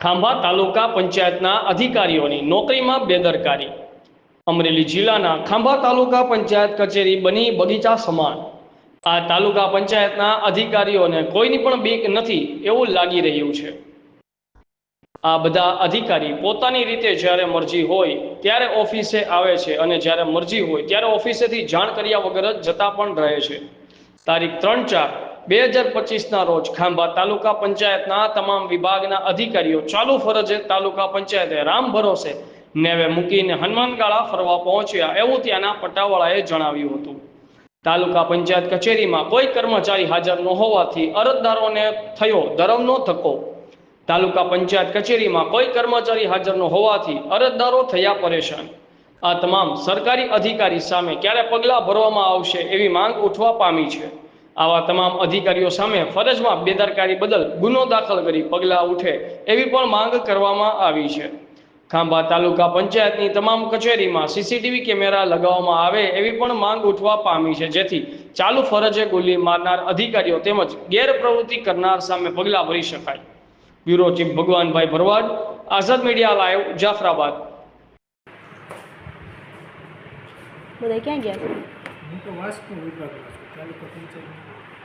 ખાંભા તાલુકા પંચાયતના અધિકારીઓની નોકરીમાં બેદરકારી. અમરેલી જિલ્લાના ખાંભા તાલુકા પંચાયત કચેરી બની બગીચા સમાન. આ તાલુકા પંચાયતના અધિકારીઓને કોઈની પણ બીક નથી એવું લાગી રહ્યું છે. આ બધા અધિકારી પોતાની રીતે જ્યારે મરજી હોય ત્યારે ઓફિસે આવે છે અને જ્યારે મરજી હોય ત્યારે ઓફિસેથી જાણ કર્યા વગર જતા પણ રહે છે. તારીખ ત્રણ ચાર બે હજાર પચીસના રોજ ખાંભા તાલુકા પંચાયતના તમામ વિભાગના અધિકારીઓ ચાલુ ફરજે તાલુકા પંચાયતે રામ ભરોસે નેવે મૂકીને હનુમાનગાળા ફરવા પહોંચ્યા એવું ત્યાંના પટાવાળાએ જણાવ્યું હતું. તાલુકા પંચાયત કચેરીમાં કોઈ કર્મચારી હાજર ન હોવાથી અરજદારોને થયો ધરમનો ધક્કો. તાલુકા પંચાયત કચેરીમાં કોઈ કર્મચારી હાજર ન હોવાથી અરજદારો થયા પરેશાન. આ તમામ સરકારી અધિકારી સામે ક્યારે પગલાં ભરવામાં આવશે એવી માંગ ઉઠવા પામી છે. આવા તમામ અધિકારીઓ સામે ફરજમાં બેદરકારી બદલ ગુનો દાખલ કરી પગલાં ઉઠે એવી પણ માંગ કરવામાં આવી છે. ખાંભા તાલુકા પંચાયતની તમામ કચેરીમાં સીસીટીવી કેમેરા લગાવવામાં આવે એવી પણ માંગ ઉઠવા પામી છે. જેથી ચાલુ ફરજે ગોલી મારનાર અધિકારીઓ તેમજ ગેરપ્રવૃત્તિ કરનાર સામે પગલાં ભરી શકાય. Bureau chief Bhagwanbhai Bharwad, Azad media live, Jafrabad. બધા ક્યાં ગયા? હું તો વાસ્તુ વિભાગમાં છું. તાલુકા પંચાયતમાં.